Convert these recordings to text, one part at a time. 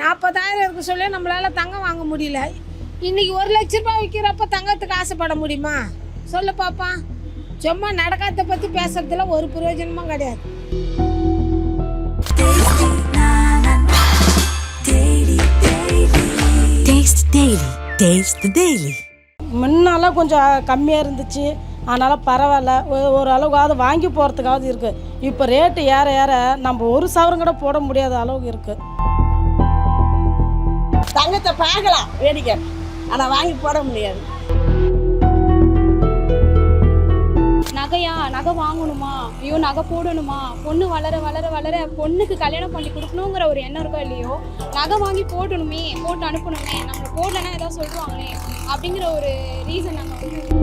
நாற்பதாயிரம் இருக்க சொல்லி நம்மளால் தங்கம் வாங்க முடியல. இன்னைக்கு ஒரு லட்ச ரூபாய் விற்கிறப்ப தங்கத்துக்கு ஆசைப்பட முடியுமா? சொல்லு பாப்பா. சும்மா நடக்காத பற்றி பேசுறதுல ஒரு பிரயோஜனமும் கிடையாது. Taste Daily. Taste the Daily. முன்னெல்லாம் கொஞ்சம் கம்மியாக இருந்துச்சு. அதனால் பரவாயில்ல. ஒரு அளவுக்காவது வாங்கி போகிறதுக்காவது இருக்குது இப்போ ரேட்டு ஏற ஏற நம்ம ஒரு சவரம் கூட போட முடியாத அளவுக்கு இருக்குது தங்கத்தை பார்க்கலாம் வேடிக்கை. ஆனால் வாங்கி போட முடியாது. நகையா? நகை வாங்கணுமா? ஐயோ நகை போடணுமா? பொண்ணு வளர வளர வளர பொண்ணுக்கு கல்யாணம் பண்ணி கொடுக்கணுங்கிற ஒரு எண்ணம் இருக்கோ இல்லையோ நகை வாங்கி போடணுமே போட்டு அனுப்பணுமே நம்ம போடலன்னா ஏதாவது சொல்லுவாங்களே அப்படிங்கிற ஒரு ரீசன் நாங்கள் வந்து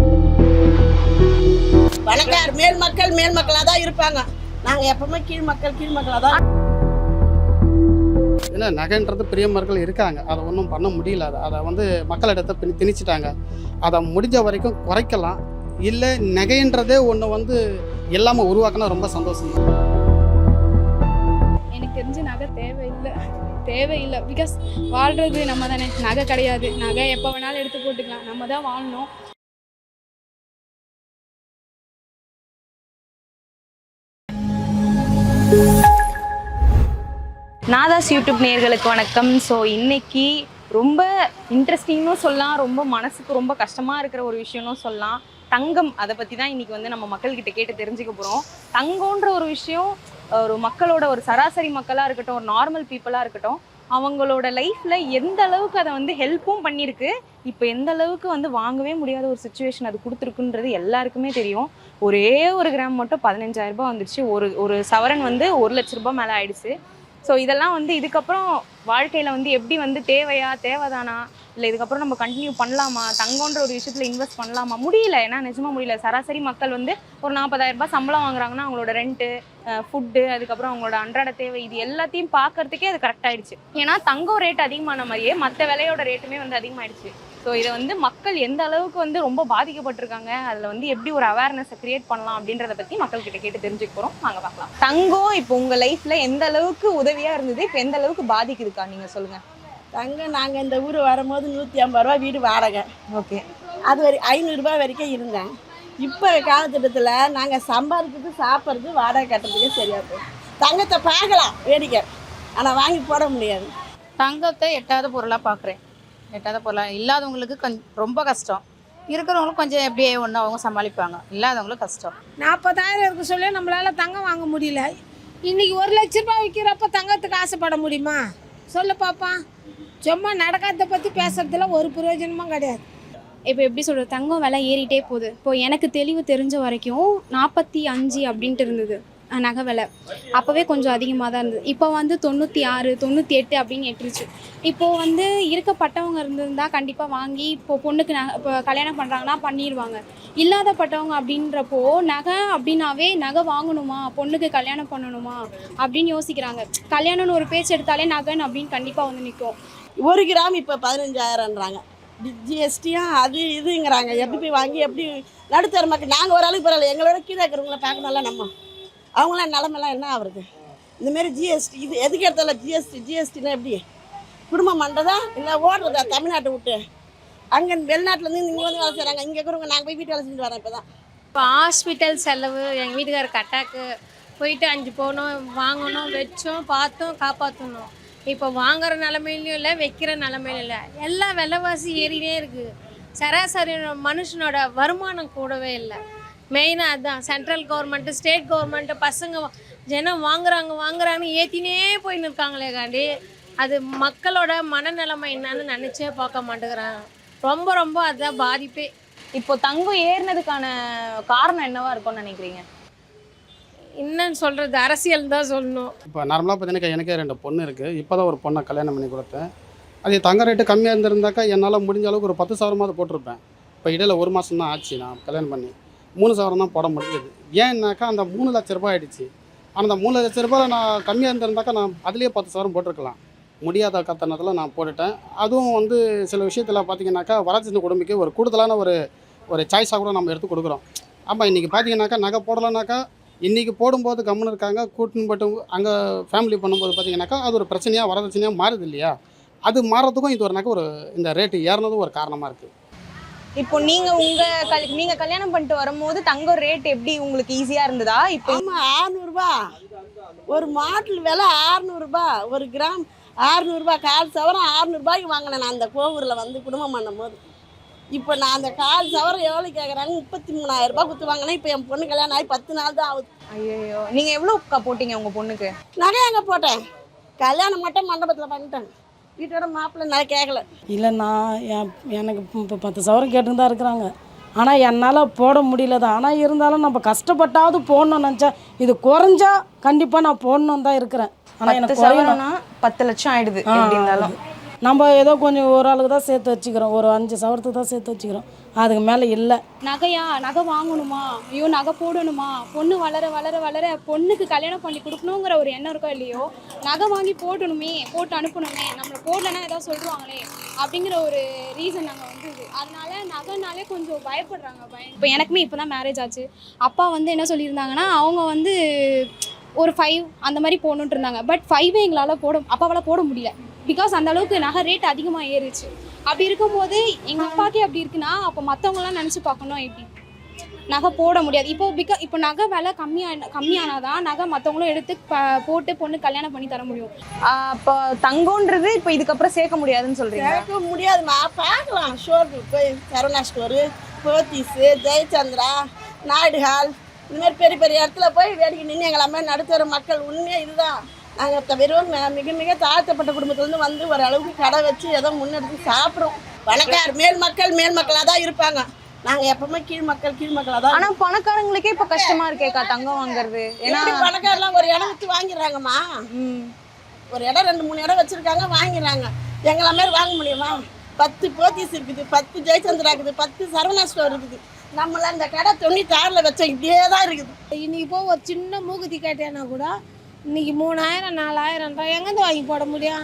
பணக்கார் மேல் மக்கள் மேல் மக்களாக தான் இருப்பாங்க. நாங்கள் எப்பவுமே கீழ் மக்கள் கீழ் மக்களாக தான் ஏன்னா நகைன்றது பிரியமர்கள் இருக்காங்க. அதை ஒன்றும் பண்ண முடியல. அதை அதை வந்து மக்களிடத்தை பின் திணிச்சிட்டாங்க. அதை முடிஞ்ச வரைக்கும் குறைக்கலாம். இல்லை நகைன்றதே ஒன்று வந்து எல்லாமே உருவாக்கினா ரொம்ப சந்தோஷம் எனக்கு தெரிஞ்ச நகை தேவையில்லை. தேவையில்லை. பிகாஸ் வாழ்றது நம்ம தானே. நகை கிடையாது. நகை எப்போ வேணாலும் எடுத்து போட்டுக்கலாம். நம்ம தான் வாழணும். நாதாஸ் யூடியூப் நேர்களுக்கு வணக்கம். ஸோ இன்னைக்கு ரொம்ப இன்ட்ரெஸ்டிங்னும் சொல்லலாம் ரொம்ப மனசுக்கு ரொம்ப கஷ்டமாக இருக்கிற ஒரு விஷயம்னு சொல்லலாம். தங்கம் அதை பற்றி தான் இன்றைக்கி வந்து நம்ம மக்கள்கிட்ட கேட்டு தெரிஞ்சுக்க போகிறோம் தங்கம்ன்ற ஒரு விஷயம் ஒரு மக்களோட ஒரு சராசரி மக்களாக இருக்கட்டும் ஒரு நார்மல் பீப்புளாக இருக்கட்டும் அவங்களோட லைஃப்பில் எந்த அளவுக்கு அதை வந்து ஹெல்ப்பும் பண்ணியிருக்கு இப்போ எந்த அளவுக்கு வந்து வாங்கவே முடியாத ஒரு சுச்சுவேஷன் அது கொடுத்துருக்குன்றது எல்லாருக்குமே தெரியும். ஒரே ஒரு கிராம் மட்டும் பதினஞ்சாயிரரூபா வந்துடுச்சு ஒரு ஒரு சவரன் வந்து ஒரு லட்ச ரூபாய் மேலே ஆயிடுச்சு. ஸோ இதெல்லாம் வந்து இதுக்கப்புறம் வாழ்க்கையில் வந்து எப்படி வந்து தேவையா தேவைதானா? இல்லை இதுக்கப்புறம் நம்ம கண்டினியூ பண்ணலாமா? தங்கன்ற ஒரு விஷயத்தில் இன்வெஸ்ட் பண்ணலாமா? முடியல. ஏன்னா நிஜமாக முடியல. சராசரி மக்கள் வந்து ஒரு நாற்பதாயிரம் ரூபாய் சம்பளம் வாங்குறாங்கன்னா அவங்களோட ரெண்ட்டு ஃபுட்டு அதுக்கப்புறம் அவங்களோட அன்றாட தேவை இது எல்லாத்தையும் பார்க்கறதுக்கே அது கரெக்ட் ஆயிடுச்சு. ஏன்னா தங்கம் ரேட் அதிகமான மாதிரியே மற்ற விலையோட ரேட்டுமே வந்து அதிகமாயிடுச்சு. ஸோ இதை வந்து மக்கள் எந்த அளவுக்கு வந்து ரொம்ப பாதிக்கப்பட்டிருக்காங்க அதில் வந்து எப்படி ஒரு அவேர்னஸை கிரியேட் பண்ணலாம் அப்படின்றத பற்றி மக்கள்கிட்ட கேட்டு தெரிஞ்சுக்க போகிறோம் வாங்க பார்க்கலாம். தங்கம் இப்போ உங்கள் லைஃப்பில் எந்த அளவுக்கு உதவியாக இருந்தது? இப்போ எந்த அளவுக்கு பாதிக்குதுக்கா? நீங்கள் சொல்லுங்கள் தங்கம் நாங்கள் இந்த ஊர் வரும்போது நூற்றி ஐம்பது ரூபா வீடு வாடகை. ஓகே. அது வரை ஐநூறுரூபா வரைக்கும் இருந்தேன். இப்போ காலத்திட்டத்தில் நாங்கள் சம்பாதிக்கிறது சாப்பிட்றது வாடகை கட்டுறதுக்கே சரியாக போகும் தங்கத்தை பார்க்கலாம் வேடிக்கை. ஆனால் வாங்கி போட முடியாது. தங்கத்தை எட்டாத பொருளாக பார்க்குறேன் எட்டாத பொருளாக இல்லாதவங்களுக்கு கொஞ்சம் ரொம்ப கஷ்டம். இருக்கிறவங்களுக்கு கொஞ்சம் எப்படியே ஒன்று அவங்க சமாளிப்பாங்க. இல்லாதவங்களுக்கு கஷ்டம். நாற்பதாயிரம் இருக்க சொல்லி நம்மளால் தங்கம் வாங்க முடியல. இன்னைக்கு ஒரு லட்ச ரூபாய் விற்கிறப்ப தங்கத்துக்கு ஆசைப்பட முடியுமா? சொல்லு பாப்பா. சும்மா நடக்காத பற்றி பேசுறதுல ஒரு பிரயோஜனமும் கிடையாது. இப்போ எப்படி சொல்கிறது தங்கம் விலை ஏறிட்டே போகுது. இப்போ எனக்கு தெளிவு தெரிஞ்ச வரைக்கும் நாற்பத்தி அஞ்சு அப்படின்ட்டு இருந்தது. நகை விலை. அப்போவே கொஞ்சம் அதிகமாக தான் இருந்தது. இப்போ வந்து தொண்ணூற்றி ஆறு தொண்ணூற்றி எட்டு அப்படின்னு எட்டுருச்சு. இப்போது வந்து இருக்கப்பட்டவங்க இருந்திருந்தால் கண்டிப்பாக வாங்கி இப்போ பொண்ணுக்கு நகை இப்போ கல்யாணம் பண்ணுறாங்கன்னா பண்ணிடுவாங்க இல்லாதப்பட்டவங்க அப்படின்றப்போ நகை அப்படின்னாவே நகை வாங்கணுமா? பொண்ணுக்கு கல்யாணம் பண்ணணுமா? அப்படின்னு யோசிக்கிறாங்க. கல்யாணம்னு ஒரு பேச்சு எடுத்தாலே நகைன்னு அப்படின்னு கண்டிப்பாக வந்து நிற்கும் ஒரு கிராம் இப்போ பதினஞ்சாயிரம்ன்றாங்க. ஜிஎஸ்டியும் அது இதுங்கிறாங்க. எப்படி போய் வாங்கி எப்படி நடுத்தர மக்கள் நாங்கள் ஒரு அளவுக்கு பரவாயில்ல எங்களோட கீழே இருக்கிறவங்கள பார்க்கணும்ல நம்ம. அவங்களாம் நிலமெல்லாம் என்ன ஆகுறது? இந்தமாரி ஜிஎஸ்டி இது எதுக்கு எடுத்தால ஜிஎஸ்டி ஜிஎஸ்டினா எப்படி? குடும்பம் பண்ணுறதா இல்லை ஓடுறதா? தமிழ்நாட்டை விட்டு. அங்கே வெளிநாட்டிலேருந்து இங்கே வந்து வேலை செய்கிறாங்க இங்கே இருக்கிறவங்க நாங்கள் போய் வீட்டு வேலை செஞ்சுட்டு வரோம் இப்போ தான் இப்போ ஹாஸ்பிட்டல் செலவு எங்கள் வீட்டுக்காரருக்கு அட்டாக்கு போயிட்டு அஞ்சு போனோம் வாங்கணும் வச்சோம் பார்த்தோம் காப்பாற்றணும் இப்போ வாங்குற நிலமையிலையும் இல்லை வைக்கிற நிலமையிலும் இல்லை. எல்லா விலைவாசி ஏறினே இருக்குது சராசரி மனுஷனோட வருமானம் கூடவே இல்லை. மெயினாக அதுதான் சென்ட்ரல் கவர்மெண்ட்டு ஸ்டேட் கவர்மெண்ட்டு பசங்க ஜனம் வாங்குறாங்க வாங்குறாங்கன்னு ஏற்றினே போயின்னு இருக்காங்களே காண்டி. அது மக்களோட மனநிலைமை என்னன்னு நினச்சே பார்க்க மாட்டேங்கிறாங்க. ரொம்ப ரொம்ப அதுதான் பாதிப்பே. இப்போ தங்கம் ஏறினதுக்கான காரணம் என்னவா இருக்கும்னு நினைக்கிறீங்க? என்னன்னு சொல்கிறது அரசியல் தான் சொல்லணும். இப்போ நார்மலாக பார்த்தீங்கன்னா எனக்கே ரெண்டு பொண்ணு இருக்குது இப்போ தான் ஒரு பொண்ணை கல்யாணம் பண்ணி கொடுத்தேன். அது தங்க ரேட்டு கம்மியாக இருந்திருந்தாக்கா என்னால் முடிஞ்ச அளவுக்கு ஒரு பத்து சவரமாவது போட்டிருப்பேன். இப்போ இடையில ஒரு மாதம் தான் ஆச்சு நான் கல்யாணம் பண்ணி. மூணு சவரம் தான் போட முடியுது ஏன்னாக்கா அந்த மூணு லட்ச ரூபாய் ஆகிடுச்சு ஆனால் அந்த மூணு லட்ச ரூபாய் நான் கம்மியாக இருந்திருந்தாக்கா நான் அதுலேயே பத்து சவரம் போட்டிருக்கலாம். முடியாத கத்தனத்தில் நான் போட்டுட்டேன். அதுவும் வந்து சில விஷயத்தில் பார்த்தீங்கன்னாக்கா வளர்ச்சி குடும்பிக்கு ஒரு கூடுதலான ஒரு ஒரு சாய்ஸாக கூட நம்ம எடுத்து கொடுக்குறோம். ஆமாம் இன்றைக்கி பார்த்தீங்கன்னாக்கா நகை போடலைனாக்கா இன்றைக்கி போடும்போது கம்முன்னு இருக்காங்க கூட்டின்னு பட்டு அங்கே ஃபேமிலி பண்ணும்போது பார்த்தீங்கன்னாக்கா அது ஒரு பிரச்சனையாக வரதட்சணையாக மாறுது இல்லையா? அது மாறதுக்கும் இது ஒரு நகை ஒரு இந்த ரேட்டு ஏறினதும் ஒரு காரணமாக இருக்குது இப்போ நீங்க உங்க கல் நீங்க கல்யாணம் பண்ணிட்டு வரும்போது தங்கம் ரேட் எப்படி உங்களுக்கு ஈஸியா இருந்ததா? இப்போ ஆமாம் ஆறுநூறுபா. ஒரு மாட்டில் விலை ஆறுநூறுபா. ஒரு கிராம் ஆறுநூறுபா கால் சவரம் ஆறுநூறுபாய்க்கு வாங்கினேன் நான் அந்த கோவூரில் வந்து குடும்பம் பண்ணும்போது. இப்போ நான் அந்த கால் சவரம் எவ்வளோ கேட்குறாங்க முப்பத்தி மூணாயிரம் ரூபாய் கொடுத்து வாங்கினேன். இப்போ என் பொண்ணு கல்யாணம் ஆகி பத்து நாள் தான் ஆகுது. ஐயோ நீங்க எவ்வளவு போட்டீங்க உங்க பொண்ணுக்கு? நகை எங்கே போட்டேன்? கல்யாணம் மட்டும் மண்டபத்தில் பண்ணிட்டேன். வீட்டோட மாப்பிள்ளை நான் கேட்கல இல்லை நான் என் எனக்கு இப்போ பத்து சவரம் கேட்டுன்னு தான் இருக்கிறாங்க. ஆனால் என்னால் போட முடியல தான் ஆனால் இருந்தாலும் நம்ம கஷ்டப்பட்டாவது போடணும்னு நினச்சா இது குறைஞ்சா கண்டிப்பாக நான் போடணும் தான் இருக்கிறேன். ஆனால் பத்து எனக்கு குறையணும். சவரம்னா பத்து லட்சம் ஆயிடுது. இருந்தாலும். நம்ம ஏதோ கொஞ்சம் ஒரு ஆளுக்கு தான் சேர்த்து வச்சுக்கிறோம். ஒரு அஞ்சு சவரத்துக்கு தான் சேர்த்து வச்சுக்கிறோம். அதுக்கு மேலே இல்லை. நகையா? நகை வாங்கணுமா? ஐயோ நகை போடணுமா? பொண்ணு வளர வளர வளர பொண்ணுக்கு கல்யாணம் பண்ணி கொடுக்கணுங்கிற ஒரு எண்ணம் இருக்கோ இல்லையோ நகை வாங்கி போடணுமே போட்டு அனுப்பணுமே நம்மளை போடலன்னா ஏதாவது சொல்லுவாங்களே அப்படிங்கிற ஒரு ரீசன் நாங்கள் வந்து அதனால நகைனாலே கொஞ்சம் பயப்படுறாங்க பயம் இப்போ எனக்குமே இப்போ தான் மேரேஜ் ஆச்சு. அப்பா வந்து என்ன சொல்லியிருந்தாங்கன்னா அவங்க வந்து ஒரு ஃபைவ் அந்த மாதிரி போகணுன்ட்டு இருந்தாங்க. பட் ஃபைவே எங்களால் போட அப்பாவால் போட முடியல. பிகாஸ் அந்த அளவுக்கு நகை ரேட் அதிகமாக ஏறிச்சு அப்படி இருக்கும்போது எங்கள் அப்பாக்கே அப்படி இருக்குன்னா அப்போ மற்றவங்களாம் நினச்சி பார்க்கணும் எப்படி? நகை போட முடியாது. இப்போ பிகா இப்போ நகை விலை கம்மியான கம்மியானாதான் நகை மற்றவங்களும் எடுத்து ப போட்டு பொண்ணு கல்யாணம் பண்ணி தர முடியும். அப்போ தங்கம்ன்றது இப்போ இதுக்கப்புறம் சேர்க்க முடியாதுன்னு சொல்கிறீங்க சேர்க்க முடியாதுமா பார்க்கலாம். ஷோருக்கு போய் சரவணா ஸ்டோரு போத்தீஸு ஜெயச்சந்திரா நாயுடு ஹால் இந்த மாதிரி பெரிய பெரிய இடத்துல போய் வேடிக்கை நின்று எங்களை மாதிரி நடுத்தர மக்கள் உண்மையாக இதுதான். நாங்கள் வெறும் ம- மிக மிக தாழ்த்தப்பட்ட குடும்பத்துலேருந்து வந்து ஒரு அளவுக்கு கடை வச்சு ஏதோ முன்னெடுத்து சாப்பிட்றோம் பணக்கார் மேல் மக்கள் மேல் மக்களாக தான் இருப்பாங்க. நாங்கள் எப்பவுமே கீழ் மக்கள் கீழ் மக்களாக தான் ஆனா பணக்காரங்களுக்கே இப்போ கஷ்டமா இருக்கேக்கா தங்கம் வாங்குறது. ஏன்னா எப்படி பணக்காரெல்லாம் ஒரு இடம் விட்டு வாங்கிடுறாங்கம்மா? ஒரு இடம் ரெண்டு மூணு இடம் வச்சிருக்காங்க வாங்கிடுறாங்க. எங்களை மாதிரி வாங்க முடியுமா? பத்து போத்தீஸ் இருக்குது பத்து ஜெயச்சந்திரா இருக்குது பத்து சரவணா ஸ்டோர் இருக்குது. நம்மள அந்த கடை தொண்ணூத்தாறில் வச்ச இப்படியே தான் இருக்குது. இன்னைக்கு போய் ஒரு சின்ன மூக்குத்தி கேட்டேன்னா கூட இன்னைக்கு மூணாயிரம் நாலாயிரம் தான் எங்கேருந்து வாங்கி போட முடியும்?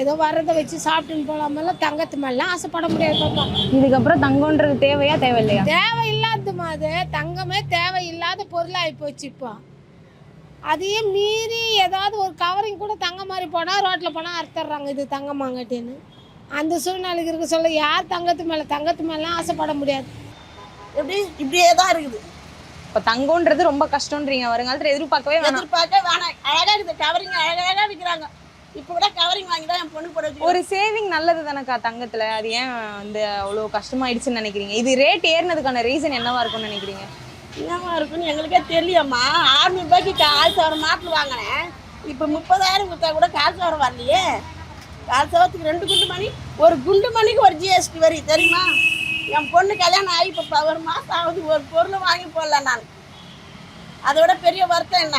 ஏதோ வர்றதை வச்சு சாப்பிட்டுன்னு போகலாமல்ல தங்கத்து மேலாம் ஆசைப்பட முடியாது பாப்பா. இதுக்கப்புறம் தங்கம்ன்றது தேவையா தேவையில்லையா? தேவையில்லாததுமா அது. தங்கமே தேவையில்லாத பொருளாகி போச்சு இப்போ. அதையும் மீறி ஏதாவது ஒரு கவரிங் கூட தங்க மாதிரி போனால் ரோட்டில் போனால் அறுத்துட்றாங்க இது தங்கமாங்கட்டின்னு அந்த சூழ்நிலைக்கு இருக்க சொல்ல யார் தங்கத்து மேலே தங்கத்து மேலாம் ஆசைப்பட முடியாது. எப்படி? இப்படியே தான் இருக்குது. இப்போ தங்கம்ன்றது ரொம்ப கஷ்டம்ன்றீங்க வருங்காலத்துல எதிர்பார்க்கவே வேணாம். எதிர்பார்க்க வேணாம். அழகாக இருக்குது கவரிங் அழகாக விற்கிறாங்க இப்போ கூட கவரிங் வாங்கி தான் என் பொண்ணு போட ஒரு சேவிங் நல்லது தானக்கா தங்கத்துல? அது ஏன் வந்து அவ்வளோ கஷ்டமாயிடுச்சுன்னு நினைக்கிறீங்க? இது ரேட் ஏறினதுக்கான ரீசன் என்னவா இருக்கும்னு நினைக்கிறீங்க? என்னவா இருக்குன்னு எங்களுக்கே தெரியம்மா. ஆறுநூறுபாய்க்கு கால் சவரம் மாட்டில் வாங்கினேன். இப்போ முப்பதாயிரம் கொடுத்தா கூட கால் சவரம் வரலையே. கால் சவரத்துக்கு ரெண்டு குண்டு மணி ஒரு குண்டு மணிக்கு ஒரு ஜிஎஸ்டி வரி தெரியுமா? என் பொண்ணு கல்யாணம் ஆகி இப்போ ஒரு மாதம் ஆகுது. ஒரு பொருள் வாங்கி போடல நான். அதோட பெரிய வருத்தம் என்ன?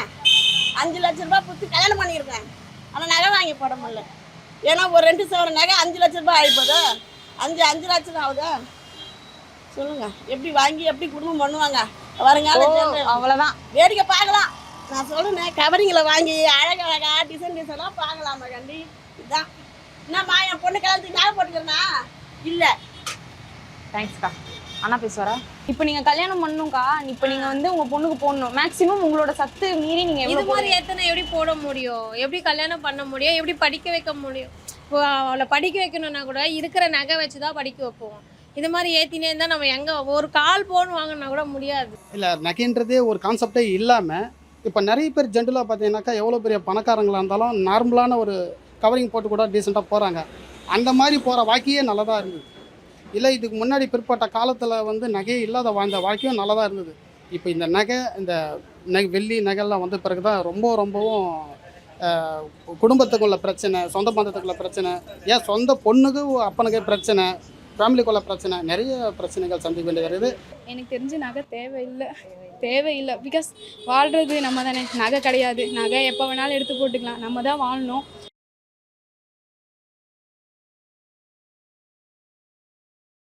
அஞ்சு லட்ச ரூபாய் கொடுத்து கல்யாணம் பண்ணியிருக்கேன். ஆனால் நகை வாங்கி போட முடியல. ஏன்னா ஒரு ரெண்டு சவரம் நகை அஞ்சு லட்ச ரூபாய் ஆகிப்போதா அஞ்சு அஞ்சு லட்சம் ஆகுதா? சொல்லுங்க. எப்படி வாங்கி எப்படி குடும்பம் பண்ணுவாங்க? வருங்கால. அவ்வளவுதான். வேடிக்கை பார்க்கலாம். நான் சொல்றேன் கவரிங்கில் வாங்கி அழகழகா டிசைன் டிசைனாக பார்க்கலாமா கண்டி? இதுதான் என்னம்மா என் பொண்ணு கல்யாணத்துக்கு நகை போட்டுக்கிறேனா இல்லை. தேங்க்ஸ்க்கா அண்ணா பேசுவாரா இப்போ நீங்க கல்யாணம் பண்ணணும்க்கா இப்போ நீங்க வந்து உங்க பொண்ணுக்கு போடணும். மேக்ஸிமம் உங்களோட சத்து மீறி நீங்க இது எவ்வளவு மாதிரி எத்தனை எப்படி போட முடியும்? எப்படி கல்யாணம் பண்ண முடியும்? எப்படி படிக்க வைக்க முடியும்? இப்போ அவளை படிக்க வைக்கணும்னா கூட இருக்கிற நகை வச்சு தான் படிக்க வைப்போம். இது மாதிரி ஏற்றினே இருந்தால் நம்ம எங்கே ஒரு கால் போன் வாங்கினா கூட முடியாது. இல்லை நகைன்றதே ஒரு கான்செப்டே இல்லாமல் இப்போ நிறைய பேர் ஜென்ரலாக பார்த்தீங்கன்னாக்கா எவ்வளோ பெரிய பணக்காரங்களாக இருந்தாலும் நார்மலான ஒரு கவரிங் போட்டு கூட டீசெண்டாக போகிறாங்க அந்த மாதிரி போகிற வாழ்க்கையே நல்லதாக இருந்தது. இல்லை இதுக்கு முன்னாடி பிற்பட்ட காலத்தில் வந்து நகையை இல்லாத வாழ்ந்த வாழ்க்கையும் நல்லதாக இருந்தது. இப்போ இந்த நகை இந்த நகை வெள்ளி நகைலாம் வந்த பிறகு தான் ரொம்ப ரொம்பவும் குடும்பத்துக்குள்ள பிரச்சனை சொந்த பந்தத்துக்குள்ள பிரச்சனை ஏன் சொந்த பொண்ணுக்கு அப்பனுக்கு பிரச்சனை ஃபேமிலிக்குள்ள பிரச்சனை நிறைய பிரச்சனைகள் சந்திக்க வேண்டியது இருக்குது. எனக்கு தெரிஞ்சு நகை தேவையில்லை தேவையில்லை. பிகாஸ் வாழ்கிறது நம்ம தானே நகை கிடையாது. நகை எப்போ வேணாலும் எடுத்து போட்டுக்கலாம். நம்ம தான் வாழணும்.